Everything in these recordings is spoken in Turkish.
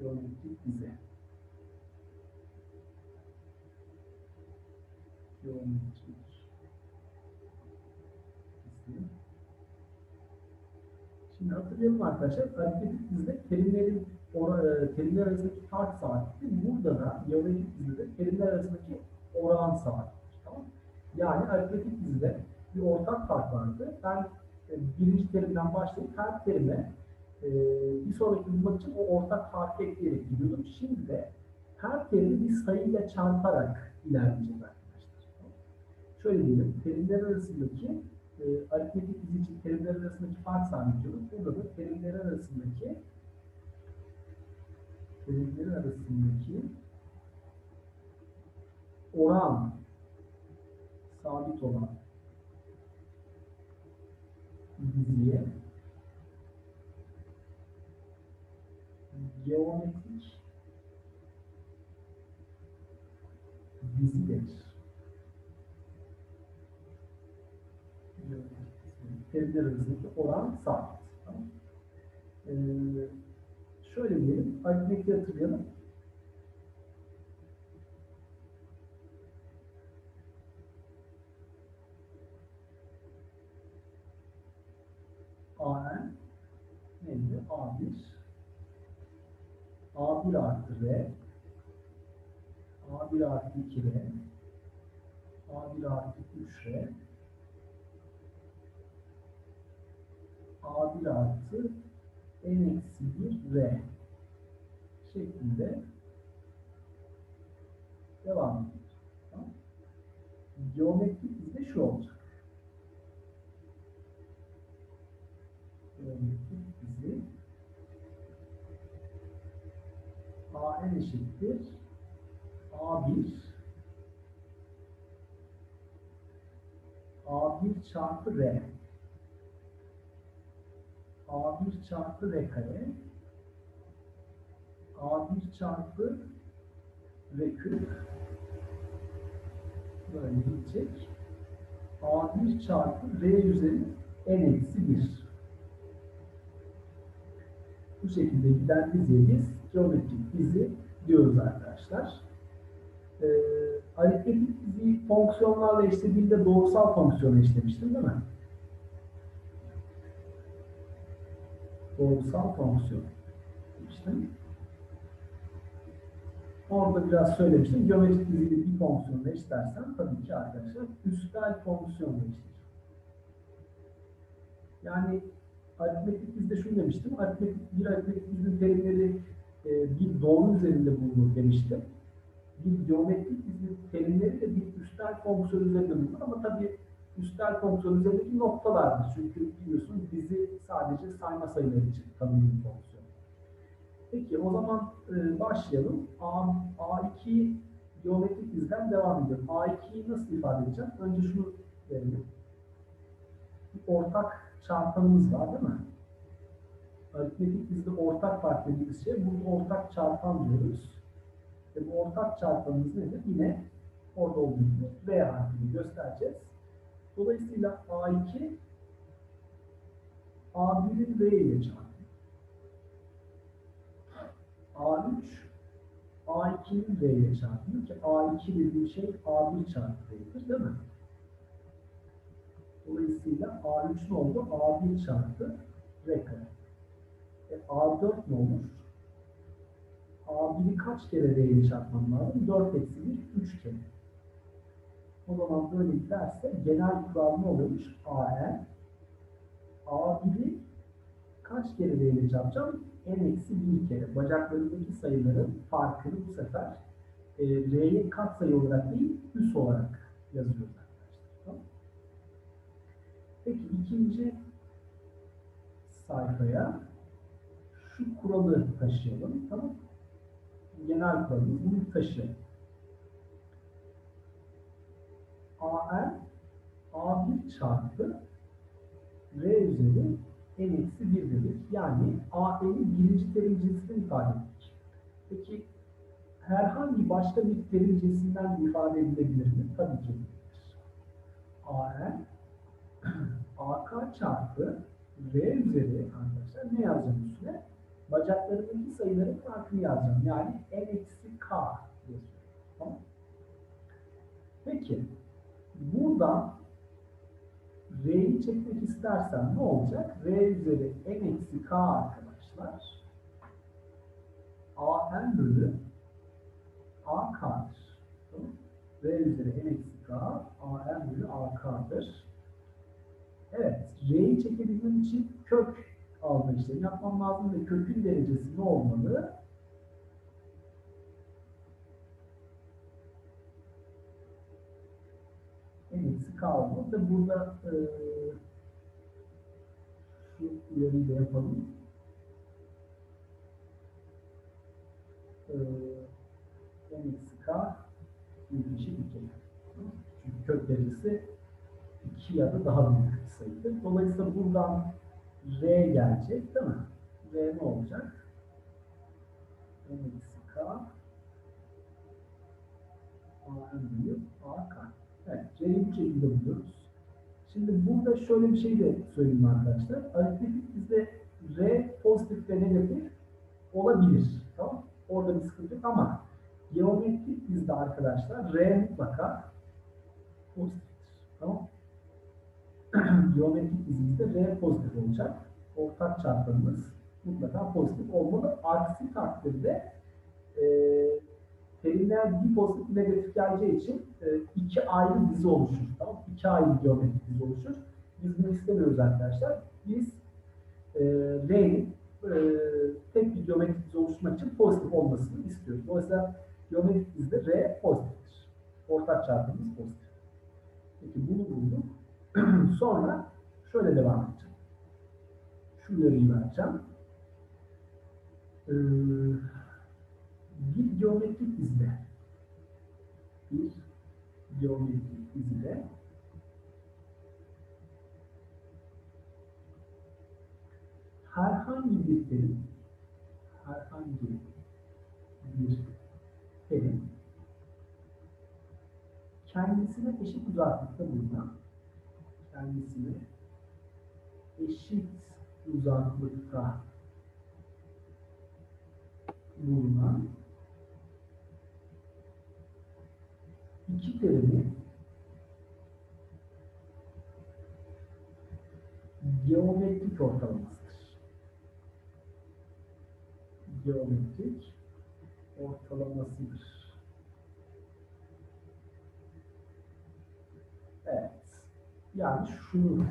Geometrik dizi. Geometrik dizi. Şimdi hatırlayalım arkadaşlar. Aritmetik dizide terimlerin ora, e, terimler arasındaki fark sabittir. Burada da geometrik dizide terimler arasındaki oran sabittir. Tamam? Yani aritmetik dizide bir ortak fark vardı. Ben e, birinci terimden başlayıp her terime e, bir sonraki bulmak için o ortak farkı ekleyerek gidiyordum. Şimdi de her terimi bir sayıyla çarparak ilerleyeceğiz arkadaşlar. Şöyle diyelim, terimler arasındaki e, aritmetik dizi terimler arasındaki fark sabitliyoruz. Burada da terimler arasındaki terimler arasındaki oran sabit olan diziye geometrik dizi denir. Terimler arasındaki oran sabit. Tamam. Ee, şöyle diyelim, aritmetiği hatırlayalım. AN neydi? A1 A1 artı R A1 artı 2R A1 artı 3R A1 artı N eksi 1 R şeklinde devam ediyor. Geometrik bizde şu olacak. Geometrik dizi AN eşittir. A1 A1 çarpı R. A1 çarpı R kare. A1 çarpı R küp böyle gidecek. A1 çarpı R üzeri N eksi 1 bu şekilde giden diziye biz geometrik dizi diyoruz arkadaşlar. Ee, aritmetik diziyi fonksiyonlarla eşlediğimde doğrusal fonksiyonu eşlemiştim değil mi? Doğrusal fonksiyon demiştim. Orada biraz söylemiştim. Geometrik diziyi bir fonksiyonla eşlersem tabii ki arkadaşlar üstel fonksiyonla eşleyeceğim. Yani aritmetik dizide şunu demiştim. Aritmetik, bir aritmetik dizinin terimleri e, bir doğru üzerinde bulunur demiştim. Bir geometrik dizinin terimleri de bir üstel fonksiyon üzerinde bulunur ama tabii üstel fonksiyon üzerindeki noktalardır. Çünkü biliyorsun dizi sadece sayma sayıları için tanımlı fonksiyon. Peki o zaman e, başlayalım. A, A2 geometrik diziden devam edelim. A2'yi nasıl ifade edeceğim? Önce şunu verelim. Bir ortak çarpanımız var değil mi? Aritmetik dizide ortak fark dediğimiz şey, burada ortak çarpan diyoruz. Ve bu ortak çarpanımız nedir? Yine orada olduğu gibi V harfini göstereceğiz. Dolayısıyla A2 A1'in V ile çarpıyor. A3 A2'nin V ile çarpıyor ki A2 dediğim şey A1 çarpı V'dir değil mi? Dolayısıyla A3 ne oldu? A1 çarpı R kare. E, A4 ne olur? A1'i kaç kere ile çarpmam lazım? 4 eksi 1, 3 kere. O zaman böyle giderse genel kural ne oluyormuş? AN A1'i kaç kere ile çarpacağım? N eksi 1 kere. Bacaklarındaki sayıların farkını bu sefer e, R'ye katsayı olarak değil, üs olarak yazıyoruz arkadaşlar. Tamam. Peki ikinci sayfaya şu kuralı taşıyalım. Tamam? Genel kuralımız bunu taşıyalım. AN A1 çarpı R üzeri N eksi 1 dedik. Yani AN'in birinci terim cinsini ifade ettik. Peki herhangi başka bir terim cinsinden ifade edilebilir mi? Tabii ki. AN AK çarpı R üzeri arkadaşlar ne yazacağım üstüne? Bacaklarındaki sayıların farkını yazacağım. Yani n eksi k yazıyorum. Tamam. Peki buradan R'yi çekmek istersen ne olacak? R üzeri n eksi k arkadaşlar a n bölü a k'dır. Tamam. R üzeri n eksi k a n bölü a k'dır. Evet, R'yi çekebilmem için kök alma işlemi yapmam lazım ve kökün derecesi ne olmalı? En eksi k olmalı. Burada e, şu uyarıyı da yapalım. E, en eksi k eşit 2. Çünkü kök derecesi 2 ya da daha büyük bir sayıdır. Dolayısıyla buradan R gelecek değil mi? R ne olacak? N eksi K A N büyük A K. Evet, R'yi bu şekilde buluyoruz. Şimdi burada şöyle bir şey de söyleyeyim arkadaşlar. Aritmetik bizde R pozitif ve negatif olabilir. Tamam Orada bir sıkıntı yok ama geometrik bizde arkadaşlar R mutlaka pozitiftir. Tamam geometrik dizimizde R pozitif olacak. Ortak çarpanımız mutlaka pozitif olmalı. Aksi takdirde e, terimler bir pozitif negatif geleceği için e, iki ayrı dizi oluşur. Tamam İki ayrı geometrik dizi oluşur. Biz bunu istemiyoruz arkadaşlar. Biz e, R'nin e, tek bir geometrik dizi oluşturmak için pozitif olmasını istiyoruz. Dolayısıyla geometrik dizide R pozitiftir. Ortak çarpanımız pozitif. Peki bunu bulduk. Sonra şöyle devam edeceğim. Şu uyarıyı vereceğim. Ee, bir geometrik dizide bir geometrik dizide herhangi bir terim herhangi bir terim kendisine eşit uzaklıkta bulunan kendisine eşit uzaklıkta bulunan iki terimi geometrik ortalamasıdır. Geometrik ortalamasıdır. Evet. Yani şunu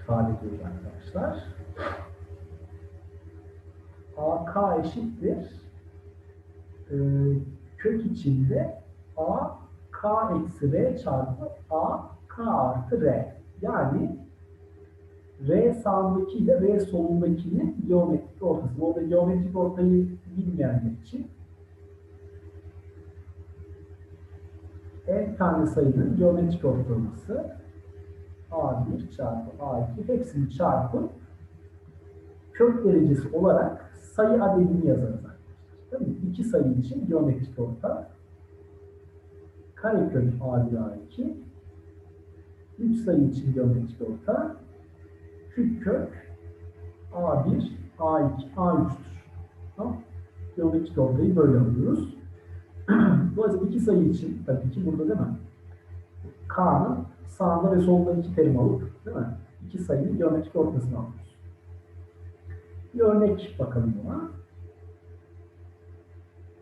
ifade ediyoruz arkadaşlar. AK eşittir. Ee, kök içinde A K eksi R çarpı A K artı R. Yani R sağındaki ile R solundakinin geometrik ortası. Orada geometrik ortayı bilmeyenler için n tane sayının geometrik ortalaması A1 çarpı A2 hepsini çarpı kök derecesi olarak sayı adedini yazarız. Değil mi? İki sayı için geometrik orta karekök A1 A2 üç sayı için geometrik orta küp kök A1 A2 A3'tür. Tamam. Geometrik ortayı böyle alıyoruz. Dolayısıyla iki sayı için tabii ki burada değil mi? K'nın sağında ve solunda iki terim alıp değil mi? İki sayının geometrik ortasını alıyoruz. Bir örnek bakalım buna.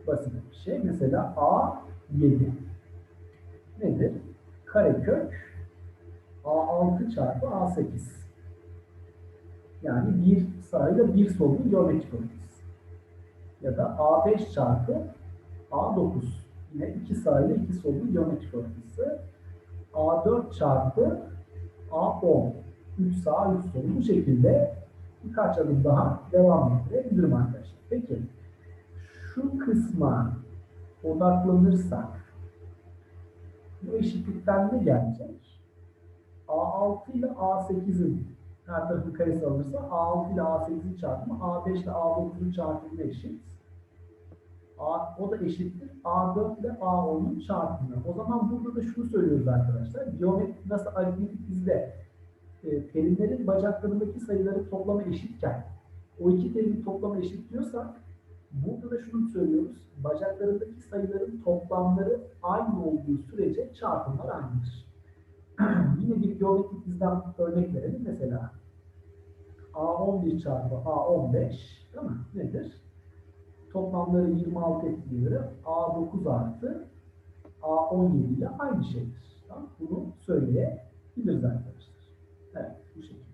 Basit bir şey. Mesela A7 nedir? Karekök A6 çarpı A8. Yani bir sağıyla bir solunun geometrik ortası. Ya da A5 çarpı A9. Yine iki sağıyla iki solunun geometrik ortası. A4 çarpı A10. 3 sağ, 3 sol. Bu şekilde birkaç adım daha devam ettirebilirim arkadaşlar. Peki, şu kısma odaklanırsak bu eşitlikten ne gelecek? A6 ile A8'in her tarafın karesi alınırsa A6 ile A8'in çarpımı A5 ile A9'un çarpımına eşit. A, o da eşittir. A4 ile A10'un çarpımı. O zaman burada da şunu söylüyoruz arkadaşlar. Geometri nasıl aritmetik bizde e, terimlerin bacaklarındaki sayıları toplamı eşitken O iki terimin toplamı eşit diyorsak burada da şunu söylüyoruz. Bacaklarındaki sayıların toplamları aynı olduğu sürece çarpımlar aynıdır. Yine bir geometrik diziden örnek verelim. Mesela A11 çarpı A15 değil mi? Nedir? Toplamları 26 ettiğine göre A9 artı A17 ile aynı şeydir. Tamam? Bunu söyleyebiliriz arkadaşlar. Evet, bu şekilde.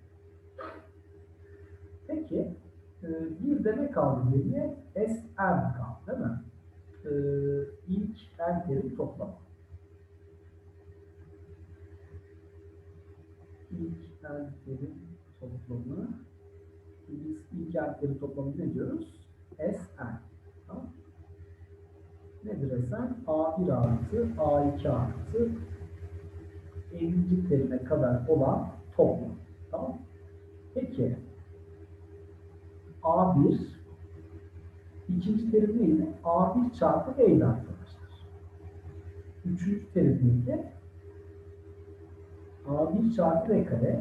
Peki, e, bir de ne kaldı geriye? Sn kaldı değil mi? E, ilk n terim toplamı. İlk n terim toplamı. Biz ilk n terim toplamı ne diyoruz? Sn. Nedir Sn? A1 artı A2 artı 50. terime kadar olan toplam. Tamam. Peki A1 ikinci terim neydi? A1 çarpı E'ydi arkadaşlar. Üçüncü terim neydi? A1 çarpı R kare.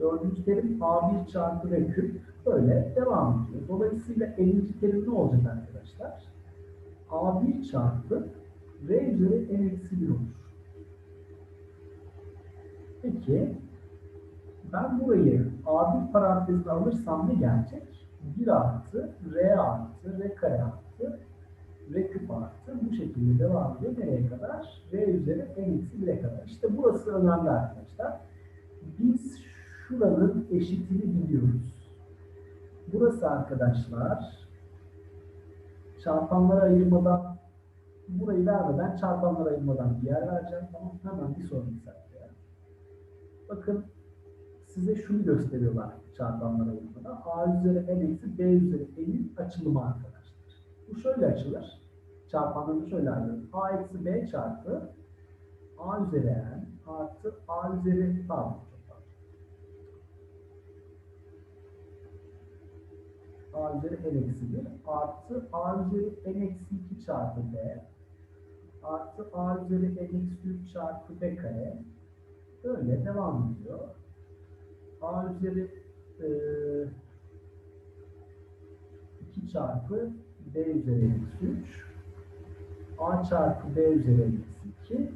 Dördüncü terim A1 çarpı R küp. Böyle devam ediyor. Dolayısıyla 50. terim ne olacak arkadaşlar? A1 çarpı R üzeri N eksi 1 olur. Peki ben burayı A1 parantezine alırsam ne gelecek? 1 artı R artı R kare artı R küp artı bu şekilde devam ediyor. Nereye kadar? R üzeri N eksi 1'e kadar. İşte burası önemli arkadaşlar. Biz şuranın eşitini biliyoruz. Burası arkadaşlar çarpanlara ayırmadan burayı vermeden çarpanlara ayırmadan bir yer vereceğim. Tamam hemen bir sonraki sayfaya. Bakın size şunu gösteriyorlar çarpanlara ayırmada. A üzeri n eksi B üzeri n'in açılımı arkadaşlar. Bu şöyle açılır. Çarpanlarını şöyle ayrılır. A eksi B çarpı A üzeri n artı A üzeri pardon. A üzeri n eksi 1 artı A üzeri n eksi 2 çarpı B artı A üzeri n eksi 3 çarpı B kare böyle devam ediyor. A üzeri e, 2 çarpı B üzeri eksi 3 A çarpı B üzeri eksi 2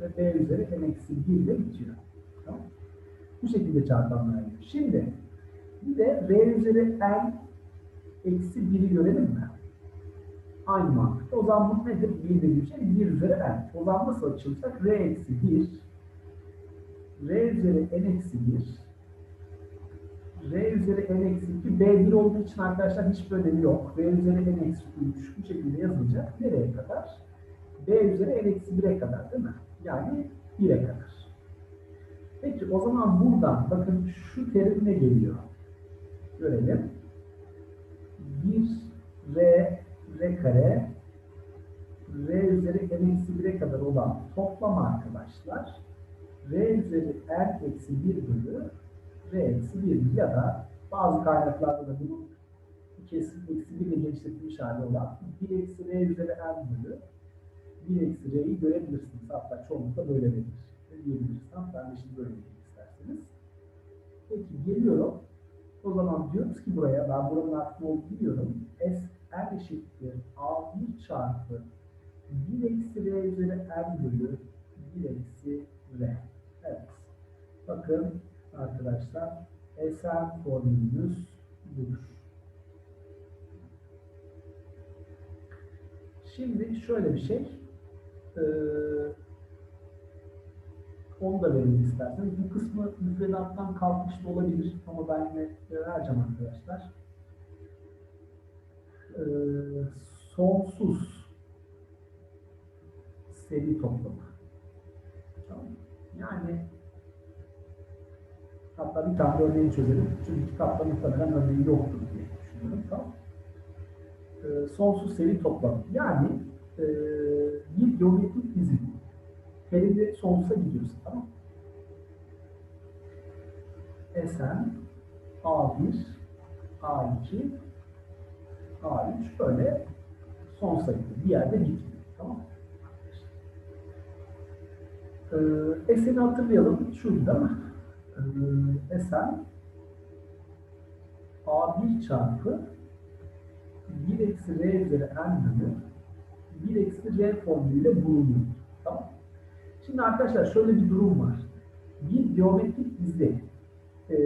ve B üzeri n eksi 1 ile bitiyor. Tamam. Bu şekilde çarpanlar. Şimdi bir de R üzeri n eksi 1'i görelim mi? Aynı mantıkta. O zaman bu nedir? 1 dediğim şey 1 üzeri n. O zaman nasıl açılacak? R eksi 1 R üzeri n eksi 1 R üzeri n eksi 2 B1 olduğu için arkadaşlar hiçbir önemi yok. R üzeri n eksi 3 bu şekilde yazılacak. Nereye kadar? B üzeri n eksi 1'e kadar değil mi? Yani 1'e kadar. Peki o zaman buradan bakın şu terim ne geliyor? Görelim. 1 R R kare R üzeri n eksi 1'e kadar olan toplam arkadaşlar R üzeri n eksi 1 bölü R eksi 1 ya da bazı kaynaklarda da bunun kesin eksi 1 ile genişletilmiş hali olan 1 eksi R üzeri n bölü 1 eksi R'yi görebilirsiniz. Hatta çoğunlukla böyle verilir. Diyebilirsiniz. Ben de şimdi böyle vereyim isterseniz. Peki geliyorum. O zaman diyoruz ki buraya, ben buranın aktif olduğunu biliyorum. S n eşittir A1 çarpı 1 eksi R üzeri n bölü 1 eksi R. Evet. Bakın arkadaşlar Sn formülümüz budur. Şimdi şöyle bir şey. Ee, onu da verin isterseniz. Bu kısmı müfredattan kalkmış da olabilir ama ben yine vereceğim arkadaşlar. Ee, sonsuz seri toplamı. Tamam. Yani hatta bir tane örneğini çözelim. Çünkü kitapta muhtemelen örneği yoktur diye düşünüyorum. Tamam. Ee, sonsuz seri toplamı. Yani e, bir geometrik dizinin Terimleri sonsuza gidiyorsun tamam mı? Sn A1 A2 A3 böyle sonsuza gidiyor. Bir yerde bitmiyor. Tamam mı? Ee, Sn'i hatırlayalım. Değil mi? Ee, Sn A1 çarpı 1 eksi R üzeri N bölü 1 eksi R formülüyle bulunuyor. Tamam Şimdi arkadaşlar şöyle bir durum var. Bir geometrik dizi e,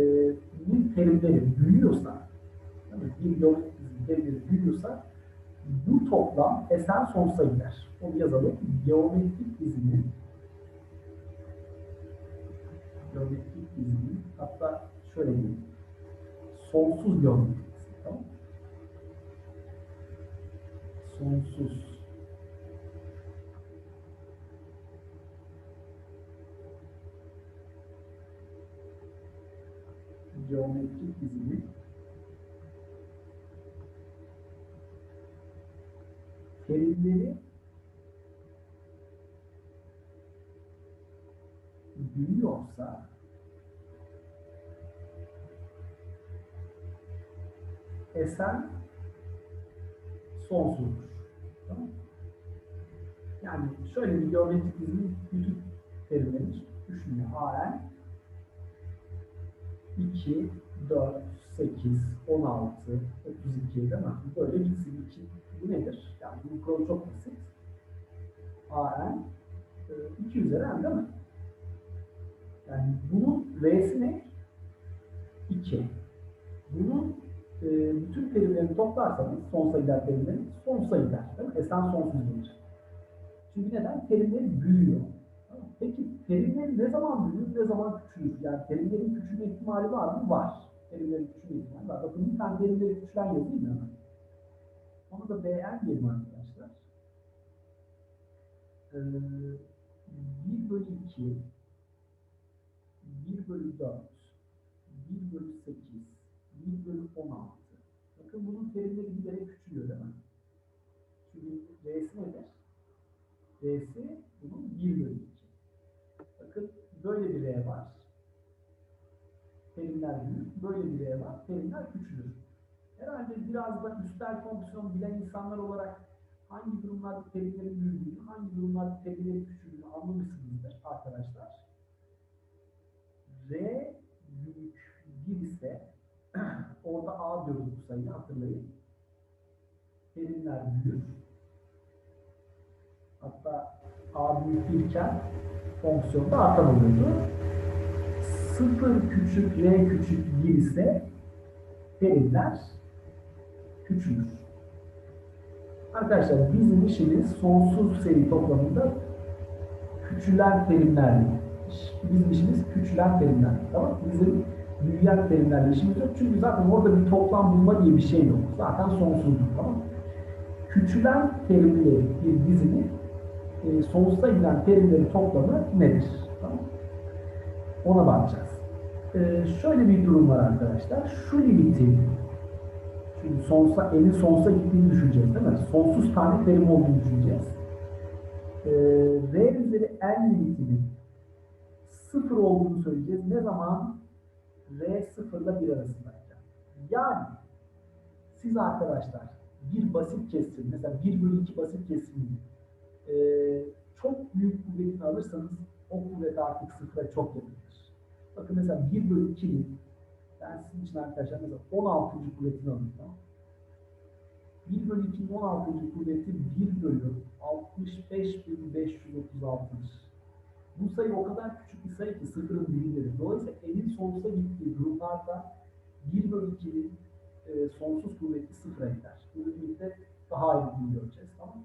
bir terimleri büyüyorsa mi? bir geometrik dizi terimleri büyüyorsa bu toplam esen sonsuza gider. Onu yazalım. Geometrik dizinin geometrik dizinin hatta şöyle diyeyim. Sonsuz geometrik dizi. Tamam? Sonsuz geometrik dizinin terimleri büyüyorsa esen sonsuzdur. Tamam? Yani şöyle bir geometrik dizinin bütün terimleri düşünün. AN 2, 4, 8, 16, 32 değil mi? Böyle dizi için bu nedir? Yani bu kuralı çok basit. AN 2 üzeri n değil mi? Yani bunun R'si ne? 2. Bunun e, bütün terimlerini toplarsanız son sayılar terimleri son sayılar. Değil mi? Esen sonsuz gelir. Çünkü neden? Terimleri büyüyor. Peki terimler ne zaman büyür, ne zaman küçülür? Yani terimlerin küçülme ihtimali var mı? Var. Terimlerin küçülme ihtimali var. Bakın bir tane terimleri küçülen yazayım mı hemen? Onu da BN diyelim arkadaşlar. Ee, 1 bölü 2 1 bölü 4 1 bölü 8 1 bölü 16 Bakın bunun terimleri giderek küçülüyor değil mi? Çünkü R'si nedir? R'si bunun 1 bölü 2. Böyle bir R var. Terimler büyür. Böyle bir R var. Terimler küçülür. Herhalde biraz da üstel fonksiyon bilen insanlar olarak hangi durumlarda terimlerin büyüdüğünü, hangi durumlarda terimlerin küçüldüğünü anlamışsınızdır arkadaşlar. R büyük 1 ise orada A diyoruz bu sayıyı hatırlayın. Terimler büyür. Hatta A büyük 1 iken fonksiyonda artan oluyordu. 0 küçük R küçük 1 ise terimler küçülür. Arkadaşlar bizim işimiz sonsuz seri toplamında küçülen terimlerle. Bizim işimiz küçülen terimler. Tamam? Bizim büyüyen terimlerle işimiz yok. Çünkü zaten orada bir toplam bulma diye bir şey yok. Zaten sonsuzluk. Tamam? Küçülen terimli bir dizinin e, sonsuza giden terimlerin toplamı nedir? Tamam? Ona bakacağız. E, şöyle bir durum var arkadaşlar. Şu limitin Şimdi sonsuza, elin sonsuza gittiğini düşüneceğiz değil mi? Sonsuz tane terim olduğunu düşüneceğiz. Ee, R üzeri N limitinin sıfır olduğunu söyleyeceğiz. Ne zaman? R sıfırla bir arasındayken. Yani siz arkadaşlar bir basit kesim, mesela 1 bölü 2 basit kesimin e, çok büyük kuvvetini alırsanız o kuvvet artık sıfıra çok yakındır. Bakın mesela 1 bölü 2'nin ben sizin için arkadaşlar mesela 16. kuvvetini. Tamam? 1 bölü 2'nin 16. kuvveti 1 bölü 65.536'dır. Bu sayı o kadar küçük bir sayı ki sıfırın dibidir. Dolayısıyla elin sonsuza gittiği durumlarda 1 bölü 2'nin e, sonsuz kuvveti sıfıra gider. Bunu birlikte daha ayrıntılı göreceğiz. Tamam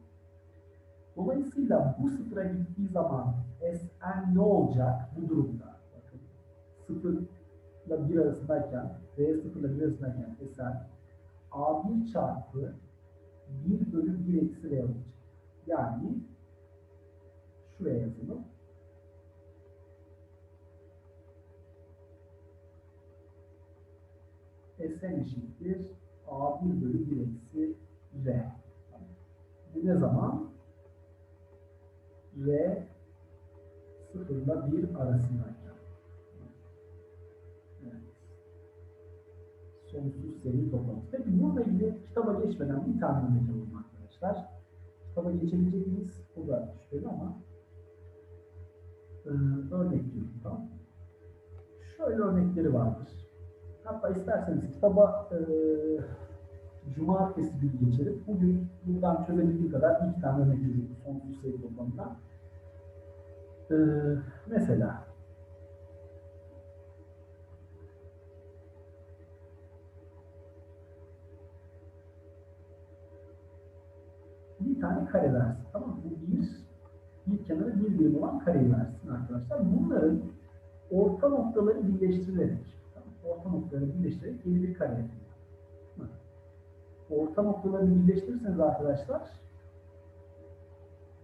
Dolayısıyla bu sıfıra gittiği zaman Sn ne olacak bu durumda? Bakın sıfır ile 1 arasındayken, R 0 ile 1 arasındayken Sn A1 çarpı 1 bölü 1 eksi R olacak. Yani şuraya yazalım. Sn eşittir A1 bölü 1 eksi R. Bu ne zaman? R 0 ile 1 arasındayken. Evet. Sonsuz seri toplamı. Peki bununla ilgili kitaba geçmeden bir tane örnek alalım arkadaşlar. Kitaba geçebilecek miyiz? O da şüpheli ama e, örnek diyorum tamam Şöyle örnekleri vardır. Hatta isterseniz kitaba e, cumartesi günü geçelim. Bugün buradan çözebildiğim kadar iki tane örnek çözüyorum sonsuz sayı toplamından. E, mesela bir tane kare versin. Tamam mı? Bu bir, bir kenarı bir birim olan kareyi versin arkadaşlar. Bunların orta noktaları birleştirilerek, tamam orta noktaları birleştirerek yeni bir kare yapıyor. Orta noktalarını birleştirirseniz arkadaşlar,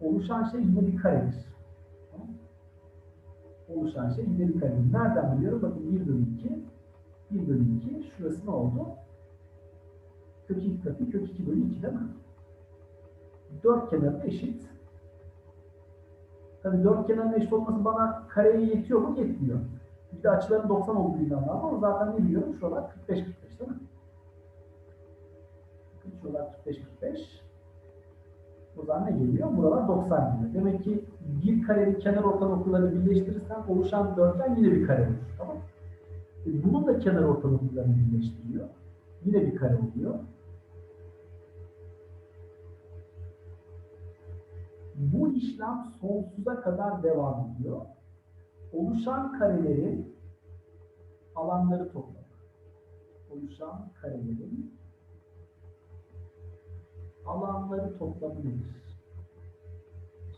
oluşan şey yine bir karedir. Tamam? Oluşan şey yine bir karedir. Nereden biliyorum? Bakın 1 bölü 2, 1 bölü 2, şurası ne oldu? Kök 2 katı kök 2 bölü 2 değil mi? dört kenarı eşit. Tabii dört kenarın eşit olması bana kareye yetiyor mu? Yetmiyor. Bir de açıların 90 olduğu ilan var ama zaten ne biliyorum? Şuralar 45-45 değil mi? Şuralar 45-45. O zaman ne geliyor? Buralar 90 geliyor. Demek ki bir karenin kenar orta noktalarını birleştirirsen oluşan dörtgen yine bir kare olur. Tamam? E, Bunun da kenar orta noktalarını birleştiriyor. Yine bir kare oluyor. Bu işlem sonsuza kadar devam ediyor. Oluşan karelerin alanları toplamı. Oluşan karelerin alanları toplamı nedir?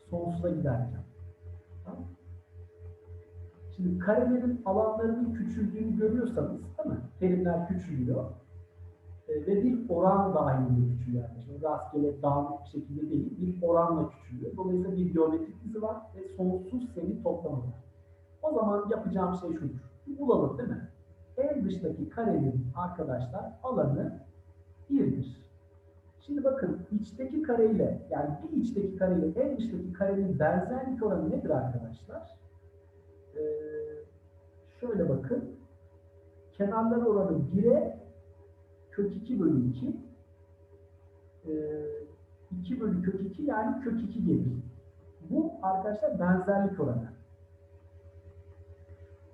Sonsuza giderken. Tamam. Şimdi karelerin alanlarının küçüldüğünü görüyorsanız, değil mi? Terimler küçülüyor. E, ve bir oran dahilinde küçülüyor. Yani şimdi rastgele dağınık bir şekilde değil, bir oranla küçülüyor. Dolayısıyla bir geometrik dizi var ve sonsuz sayı toplamı var. O zaman yapacağım şey şudur. Bulalım değil mi? En dıştaki karenin arkadaşlar alanı 1'dir. Şimdi bakın içteki kareyle yani bir içteki kareyle en dıştaki karenin benzerlik oranı nedir arkadaşlar? Ee, şöyle bakın. Kenarlar oranı 1'e kök 2 bölü 2 e, 2 bölü kök 2 yani kök 2 gelir. Bu arkadaşlar benzerlik oranı.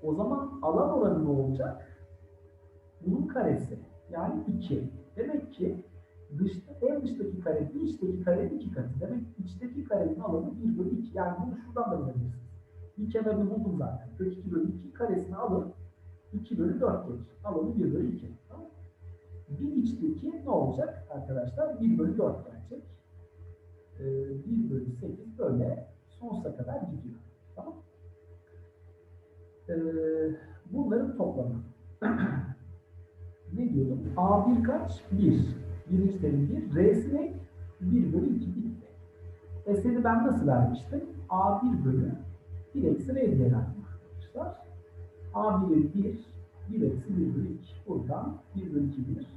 O zaman alan oranı ne olacak? Bunun karesi. Yani 2. Demek ki dışta, en dıştaki kare içteki karenin 2 katı. Demek ki içteki karenin alanı 1 bölü 2. Yani bunu şuradan da bulabilirsiniz. Bir kenarını buldum zaten. Kök 2 bölü 2 karesini alın. 2 bölü 4 gelir. Alanı 1 bölü 2. Tamam bir içteki ne olacak arkadaşlar? 1 bölü 4 gelecek. Ee, 1 bölü 8 böyle sonsuza kadar gidiyor. Tamam ee, Bunların toplamı. ne diyordum? A1 kaç? 1. Birinci terim 1. R'si ne? 1 bölü 2 bitti. Eseri ben nasıl vermiştim? A1 bölü 1 eksi R diye verdim arkadaşlar. A1'in 1, 1 eksi 1 bölü 2. Buradan 1 bölü 2 1.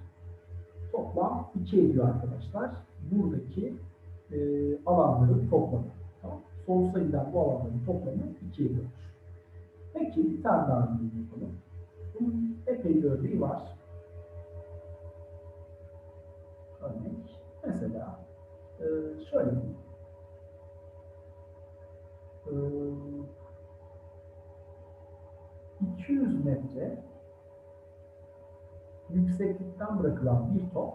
Toplam 2 ediyor arkadaşlar. Buradaki e, alanların toplamı. Tamam. Sonsuza giden bu alanların toplamı 2 ediyor. Peki bir tane daha örneği yapalım. Bunun epey bir örneği var. Örnek. Mesela e, şöyle e, 200 metre yükseklikten bırakılan bir top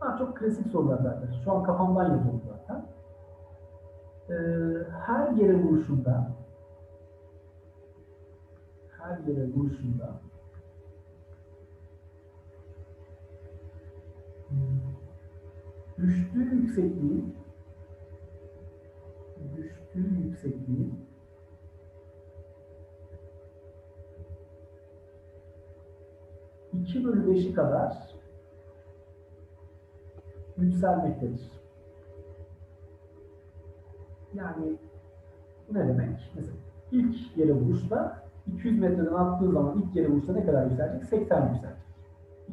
Daha çok klasik sorular zaten. Şu an kafamdan yazıyorum zaten. Ee, her yere vuruşunda yere vuruşunda düştüğü yüksekliğin düştüğü yüksekliğin iki bölü beşi kadar yükselmektedir. Yani bu ne demek? Mesela ilk yere vuruşta 200 metreden attığı zaman ilk yere vuruşta ne kadar yükselecek? 80 yükselecek.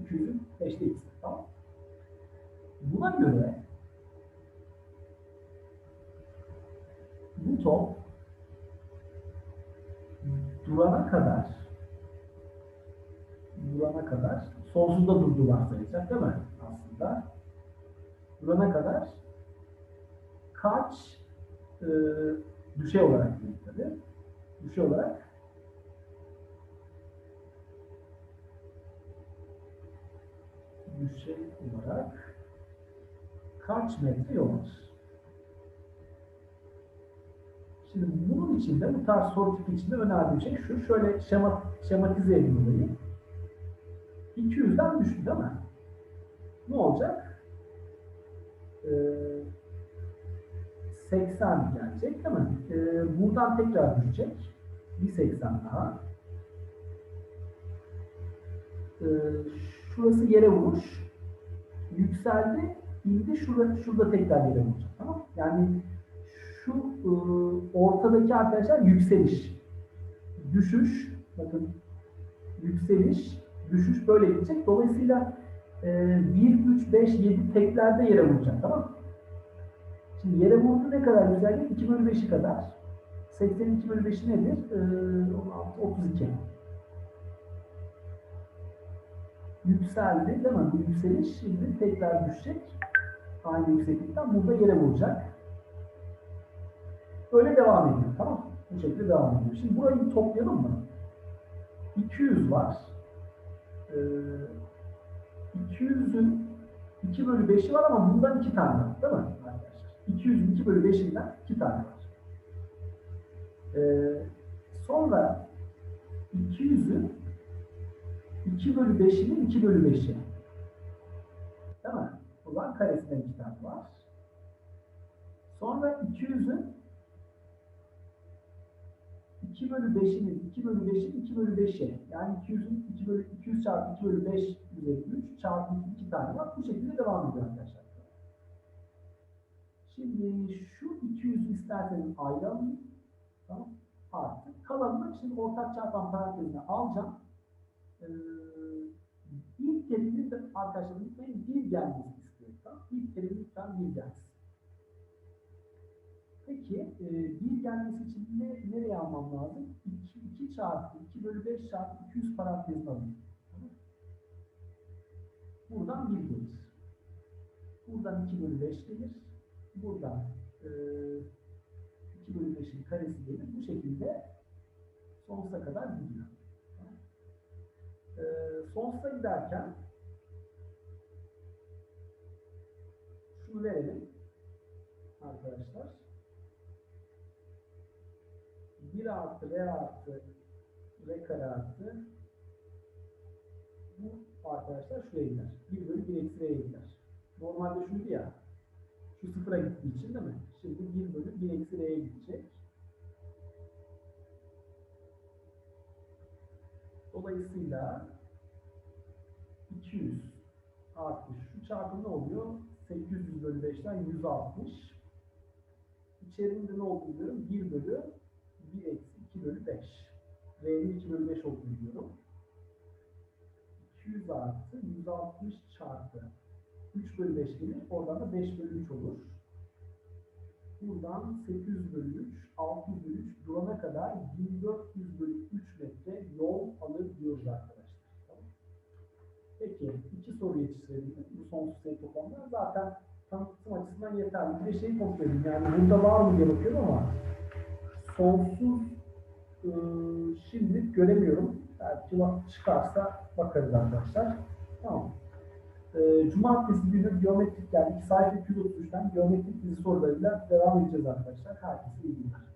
200'ün 5'te x'i. Tamam Buna göre bu top durana kadar durana kadar sonsuzda durduğu varsayacak değil mi? Aslında durana kadar kaç e, düşey olarak değil tabii. Düşey olarak düşey olarak kaç metre yol alır? Şimdi bunun içinde, bu tarz soru tipi içinde önerdiğim şey şu, şöyle şema, şematize edin olayı. 200'den düştü değil mi? Ne olacak? Ee, 80 gelecek değil mi? Ee, buradan tekrar düşecek. Bir 80 daha. Ee, şurası yere vurmuş. Yükseldi, indi, şurada, şurada tekrar yere vuracak. Tamam Yani şu e, ortadaki arkadaşlar yükseliş. Düşüş, bakın yükseliş, düşüş böyle gidecek. Dolayısıyla e, 1, 3, 5, 7 teklerde yere vuracak. Tamam? Şimdi yere vurdu ne kadar güzellik? 2 bölü 5'i kadar. 82 bölü 5'i nedir? 16, 32. Yükseldi değil mi? Bu yükseliş şimdi tekrar düşecek. Aynı yükseklikten burada yere vuracak. Böyle devam ediyor. Tamam mı? Bu şekilde devam ediyor. Şimdi burayı toplayalım mı? 200 var. Ee, 200'ün 2 bölü 5'i var ama bundan 2 tane var. Değil mi arkadaşlar? 200'ün 2 bölü 5'inden 2 tane var. Ee, sonra 200'ün 2 bölü 5'inin 2 bölü 5'i. Değil mi? Zaman karesinden 2 tane var. Sonra 200'ün 2 bölü 5'inin 2 bölü 5'in 2 bölü 5'i. Yani 200'ün 2 bölü 200 çarpı 2 bölü 5 üzeri 3 çarpı 2, 2 tane var. Bu şekilde devam ediyor arkadaşlar. Şimdi şu 200'ü isterseniz ayrı alayım. Tamam. Artık kalanını şimdi ortak çarpan parantezine alacağım. İlk terimin de arkadaşlar unutmayın bir gelmesini istiyorum. Tamam. İlk terimin lütfen bir gelsin. Peki e, bir gelmesi için ne, nereye almam lazım? 2, 2 çarpı 2 bölü 5 çarpı 200 parantezine alayım. Buradan 1 gelir. Buradan 2 bölü 5 gelir. Buradan e, 2 bölü 5'in karesi gelir. Bu şekilde sonsuza kadar gidiyor. E, sonsuza giderken şunu verelim arkadaşlar. 1 artı R artı R kare artı bu arkadaşlar şuraya gider. 1 bölü 1 eksi R'ye gider. Normalde şuydu ya. Şu sıfıra gittiği için değil mi? Şimdi 1 bölü 1 eksi R'ye gidecek. Dolayısıyla 200 artı şu çarpım ne oluyor? 800 bölü 5'ten 160. İçerisinde ne olduğunu biliyorum? 1 bölü 1 eksi 2 bölü 5. R'nin 2 bölü 5 olduğunu biliyorum. 200 artı 160 çarpı 3 bölü 5 gelir. Oradan da 5 bölü 3 olur. Buradan 800 bölü 3, 600 bölü 3 durana kadar 1400 bölü 3 metre yol alır diyoruz arkadaşlar. Tamam. Peki iki soru yetiştirelim. Bu sonsuz sayı toplamda zaten tanıtım açısından yeterli. Bir de şeyi kontrol. Yani burada var mı diye bakıyorum ama sonsuz e, şimdilik göremiyorum. Belki vakit çıkarsa bakarız arkadaşlar. Tamam. E, Cumartesi günü geometrik yani sayfa 233'ten geometrik dizi sorularıyla devam edeceğiz arkadaşlar. Herkese iyi günler.